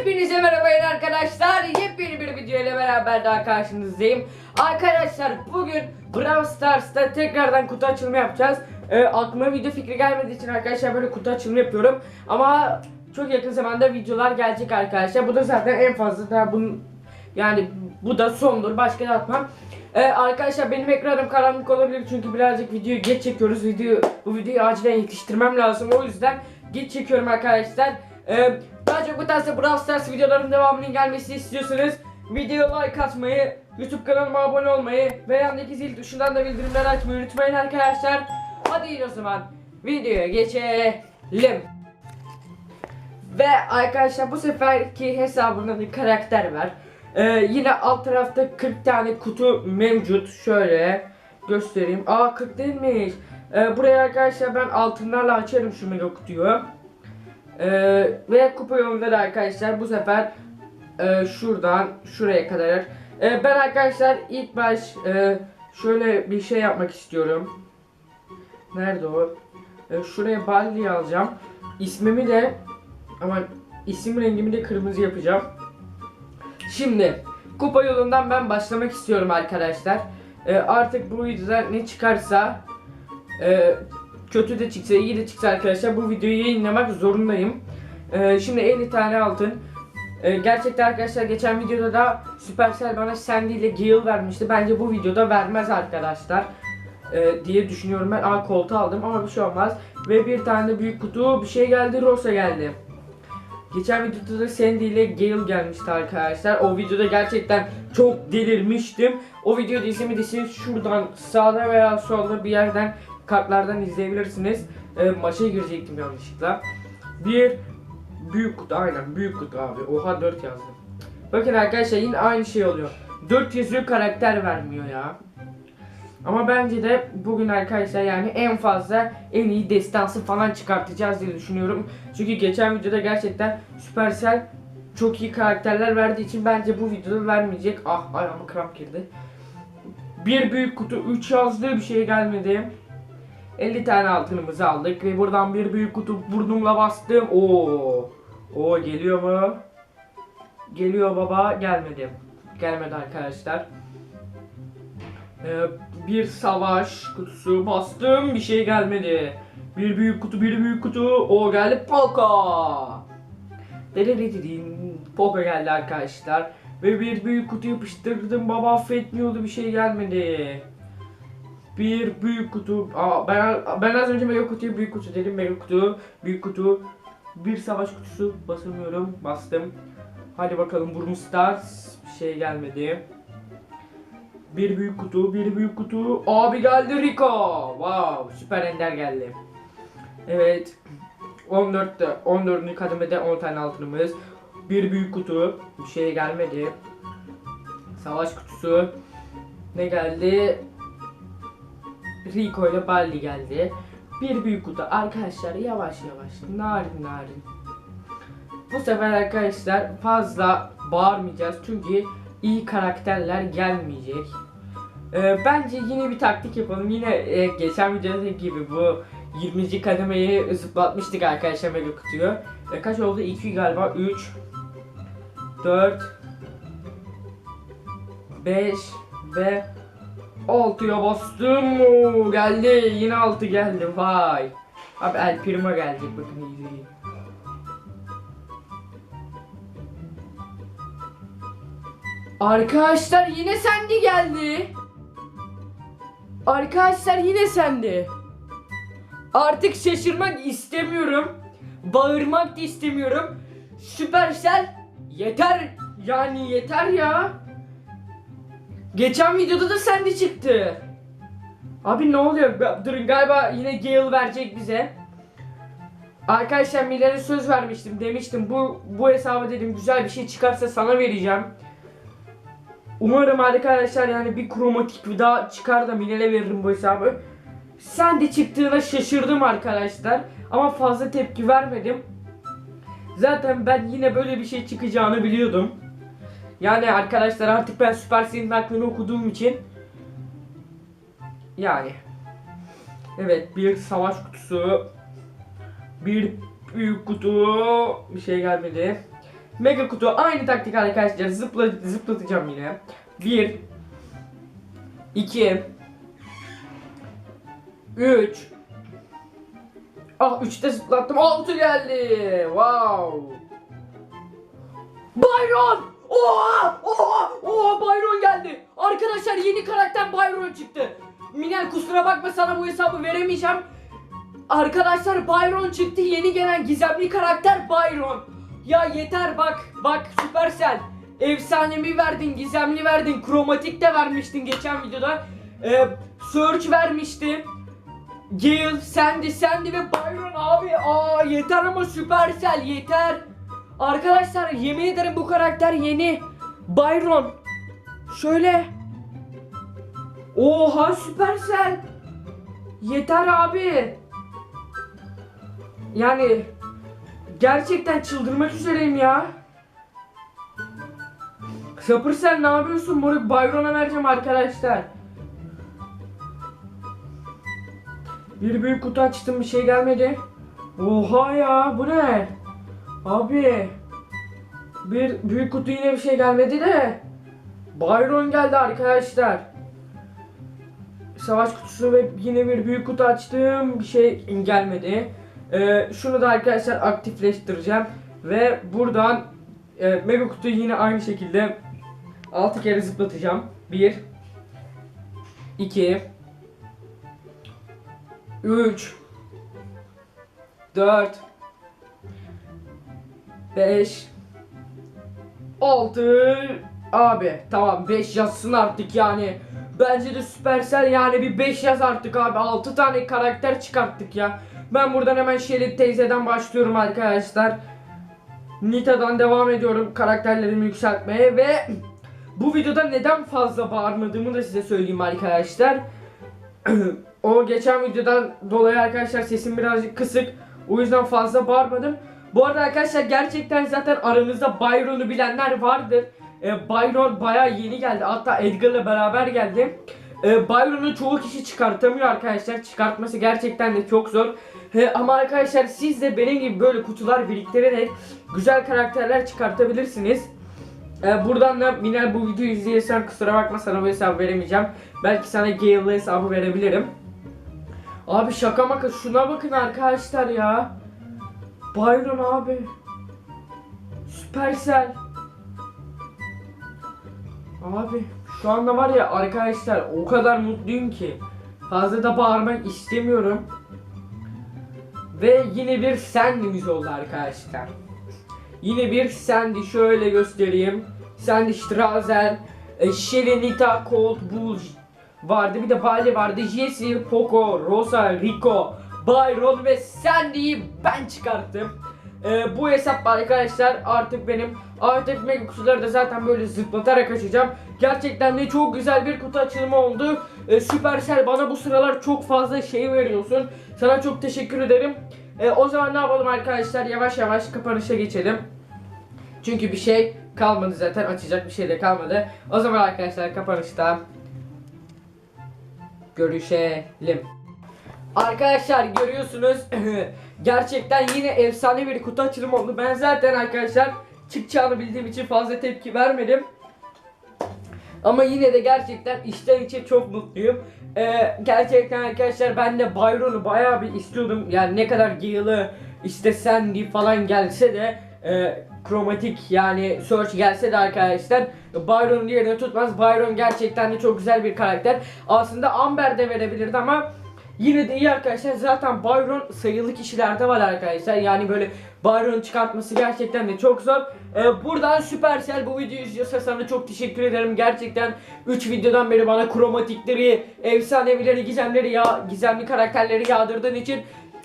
Hepinize merhaba yine arkadaşlar. Yepyeni bir video ile beraber daha karşınızdayım. Arkadaşlar bugün Brawl Stars'ta tekrardan kutu açılımı yapacağız. Ee, aklıma video fikri gelmediği için arkadaşlar böyle kutu açılımı yapıyorum. Ama çok yakın zamanda videolar gelecek arkadaşlar. Bu da zaten en fazla daha bunun yani bu da sondur. Başka da atmam. Ee, arkadaşlar benim ekranım karanlık olabilir çünkü birazcık videoyu geç çekiyoruz. Video bu videoyu acilen yetiştirmem lazım. O yüzden geç çekiyorum arkadaşlar. Ee, daha çok bu tarz Brawl Stars videoların devamının gelmesini istiyorsanız videoya like atmayı, YouTube kanalıma abone olmayı ve yandaki zil tuşundan da bildirimleri açmayı unutmayın arkadaşlar. Hadi o zaman videoya geçelim. Ve arkadaşlar bu seferki hesabımda bir karakter var. Ee, yine alt tarafta 40 tane kutu mevcut. Şöyle göstereyim. Aa 40 değilmiş. Ee, buraya arkadaşlar ben altınlarla açarım şu mega kutuyu. Ee, ve kupa yolunda da arkadaşlar bu sefer e, şuradan şuraya kadar. Ee, ben arkadaşlar ilk baş e, şöyle bir şey yapmak istiyorum. Nerede o? Ee, şuraya Baldi alacağım. İsmimi de ama isim rengimi de kırmızı yapacağım. Şimdi kupa yolundan ben başlamak istiyorum arkadaşlar. Ee, artık bu videoda ne çıkarsa e, kötü de çıksa iyi de çıksa arkadaşlar bu videoyu yayınlamak zorundayım. Ee, şimdi 50 tane altın. Ee, gerçekten arkadaşlar geçen videoda da Supercell bana Sandy ile Gale vermişti. Bence bu videoda vermez arkadaşlar. Ee, diye düşünüyorum ben. Aa koltuğu aldım ama bir şey olmaz. Ve bir tane büyük kutu bir şey geldi Rosa geldi. Geçen videoda da Sandy ile Gale gelmişti arkadaşlar. O videoda gerçekten çok delirmiştim. O videoyu izlemediyseniz şuradan sağda veya solda bir yerden kartlardan izleyebilirsiniz. Ee, maça girecektim yanlışlıkla. Bir büyük kutu aynen büyük kutu abi. Oha 4 yazdım. Bakın arkadaşlar yine aynı şey oluyor. 4 yazıyor karakter vermiyor ya. Ama bence de bugün arkadaşlar yani en fazla en iyi destansı falan çıkartacağız diye düşünüyorum. Çünkü geçen videoda gerçekten Supercell çok iyi karakterler verdiği için bence bu videoda vermeyecek. Ah ayağıma kramp girdi. Bir büyük kutu 3 yazdığı bir şey gelmedi. 50 tane altınımızı aldık ve buradan bir büyük kutu burnumla bastım. Oo. Oo geliyor mu? Geliyor baba gelmedi. Gelmedi arkadaşlar. Ee, bir savaş kutusu bastım bir şey gelmedi. Bir büyük kutu bir büyük kutu o geldi Poco. Dededededin. Poco geldi arkadaşlar. Ve bir büyük kutu yapıştırdım baba affetmiyordu bir şey gelmedi. Bir büyük kutu. Aa, ben ben az önce mega kutuya büyük kutu dedim. Mega kutu, büyük kutu. Bir savaş kutusu basamıyorum. Bastım. Hadi bakalım Burm Stars. Bir şey gelmedi. Bir büyük kutu, bir büyük kutu. Abi geldi Rico. Wow, süper ender geldi. Evet. 14'te 14. kademede 10 tane altınımız. Bir büyük kutu. Bir şey gelmedi. Savaş kutusu. Ne geldi? Rico ile Baldi geldi. Bir büyük kutu. Arkadaşlar yavaş yavaş. Narin narin. Bu sefer arkadaşlar fazla bağırmayacağız. Çünkü iyi karakterler gelmeyecek. Ee, bence yine bir taktik yapalım. Yine e, geçen videodaki gibi bu 20. kademeyi zıplatmıştık arkadaşlar mega kutuyu. E, kaç oldu? 2 galiba. 3 4 5 ve 6'ya bastım. Geldi. Yine 6 geldi. Vay. Abi El Primo gelecek bakın izleyin. Arkadaşlar yine Sandy geldi. Arkadaşlar yine Sandy. Artık şaşırmak istemiyorum. Bağırmak da istemiyorum. Supercell yeter. Yani yeter ya. Geçen videoda da Sandy çıktı. Abi ne oluyor? Durun galiba yine Gale verecek bize. Arkadaşlar Miller'e söz vermiştim. Demiştim bu bu hesaba dedim güzel bir şey çıkarsa sana vereceğim. Umarım arkadaşlar yani bir kromatik bir daha çıkar da Miller'e veririm bu hesabı. Sen de çıktığına şaşırdım arkadaşlar. Ama fazla tepki vermedim. Zaten ben yine böyle bir şey çıkacağını biliyordum. Yani arkadaşlar artık ben Supercell'in aklını okuduğum için yani Evet bir savaş kutusu bir büyük kutu bir şey gelmedi Mega kutu aynı taktik arkadaşlar. Zıpla, zıplatacağım yine. 1 2 3 Ah 3'te zıplattım. 6 geldi. Wow. Byron! Oha! Oha! Oha Byron geldi. Arkadaşlar yeni karakter Byron çıktı. Minel kusura bakma sana bu hesabı veremeyeceğim. Arkadaşlar Byron çıktı. Yeni gelen gizemli karakter Byron. Ya yeter bak. Bak Supercell. Efsanemi verdin, gizemli verdin, kromatik de vermiştin geçen videoda. Ee, search vermiştin. Gale, Sandy, Sandy ve Byron abi. Aa yeter ama Supercell yeter. Arkadaşlar yemin ederim bu karakter yeni. Byron. Şöyle. Oha Supercell. Yeter abi. Yani gerçekten çıldırmak üzereyim ya. Supercell ne yapıyorsun? Moruk Byron'a vereceğim arkadaşlar. Bir büyük kutu açtım bir şey gelmedi. Oha ya bu ne? Abi. Bir büyük kutu yine bir şey gelmedi de. Byron geldi arkadaşlar. Savaş kutusu ve yine bir büyük kutu açtım. Bir şey gelmedi. Ee, şunu da arkadaşlar aktifleştireceğim. Ve buradan e, mega kutuyu yine aynı şekilde 6 kere zıplatacağım. 1 2 3 4 5 6 Abi tamam 5 yazsın artık yani. Bence de Supercell yani bir 5 yaz artık abi. 6 tane karakter çıkarttık ya. Ben buradan hemen Shelly teyzeden başlıyorum arkadaşlar. Nita'dan devam ediyorum karakterlerimi yükseltmeye ve bu videoda neden fazla bağırmadığımı da size söyleyeyim arkadaşlar. o geçen videodan dolayı arkadaşlar sesim birazcık kısık. O yüzden fazla bağırmadım. Bu arada arkadaşlar gerçekten zaten aranızda Byron'u bilenler vardır. Ee, Byron baya yeni geldi. Hatta Edgar'la beraber geldi. Ee, Byron'u çoğu kişi çıkartamıyor arkadaşlar. Çıkartması gerçekten de çok zor. He, ama arkadaşlar siz de benim gibi böyle kutular biriktirerek güzel karakterler çıkartabilirsiniz. Ee, buradan da Minel bu videoyu izleyirsen kusura bakma sana bu hesabı veremeyeceğim. Belki sana Gale'lı hesabı verebilirim. Abi şaka maka şuna bakın arkadaşlar ya. Byron abi. Supercell. Abi şu anda var ya arkadaşlar o kadar mutluyum ki. Fazla da bağırmak istemiyorum. Ve yine bir Sandy'miz oldu arkadaşlar. Yine bir Sandy şöyle göstereyim. Sandy Strauser, e, Shelly, Nita, Colt, Bull vardı. Bir de Bali vardı. Jesse, Poco, Rosa, Rico, Byron ve Sandy'yi ben çıkarttım. E, bu hesap arkadaşlar artık benim artık mega kutuları da zaten böyle zıplatarak açacağım. Gerçekten de çok güzel bir kutu açılımı oldu. E, Supercell bana bu sıralar çok fazla şey veriyorsun. Sana çok teşekkür ederim. E, o zaman ne yapalım arkadaşlar yavaş yavaş kapanışa geçelim. Çünkü bir şey kalmadı zaten açacak bir şey de kalmadı. O zaman arkadaşlar kapanışta görüşelim. Arkadaşlar görüyorsunuz gerçekten yine efsane bir kutu açılımı oldu. Ben zaten arkadaşlar çıkacağını bildiğim için fazla tepki vermedim. Ama yine de gerçekten içten içe çok mutluyum. Ee, gerçekten arkadaşlar ben de Byron'u bayağı bir istiyordum. Yani ne kadar Gale'ı işte Sandy falan gelse de e, kromatik yani search gelse de arkadaşlar Byron'un yerini tutmaz. Byron gerçekten de çok güzel bir karakter. Aslında Amber de verebilirdi ama Yine de iyi arkadaşlar zaten Byron sayılı kişilerde var arkadaşlar yani böyle Byron çıkartması gerçekten de çok zor ee, Buradan Supercell bu videoyu izliyorsa sana çok teşekkür ederim gerçekten 3 videodan beri bana kromatikleri, efsanevileri, gizemleri ya gizemli karakterleri yağdırdığın için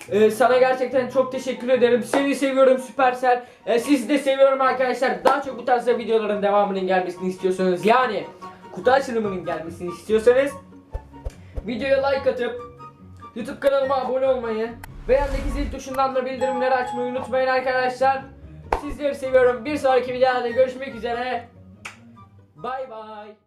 ee, sana gerçekten çok teşekkür ederim. Seni seviyorum Supercell. Ee, sizi de seviyorum arkadaşlar. Daha çok bu tarz videoların devamının gelmesini istiyorsanız yani kutu açılımının gelmesini istiyorsanız videoya like atıp YouTube kanalıma abone olmayı ve yandaki zil tuşundan da bildirimleri açmayı unutmayın arkadaşlar. Sizleri seviyorum. Bir sonraki videoda görüşmek üzere. Bay bay.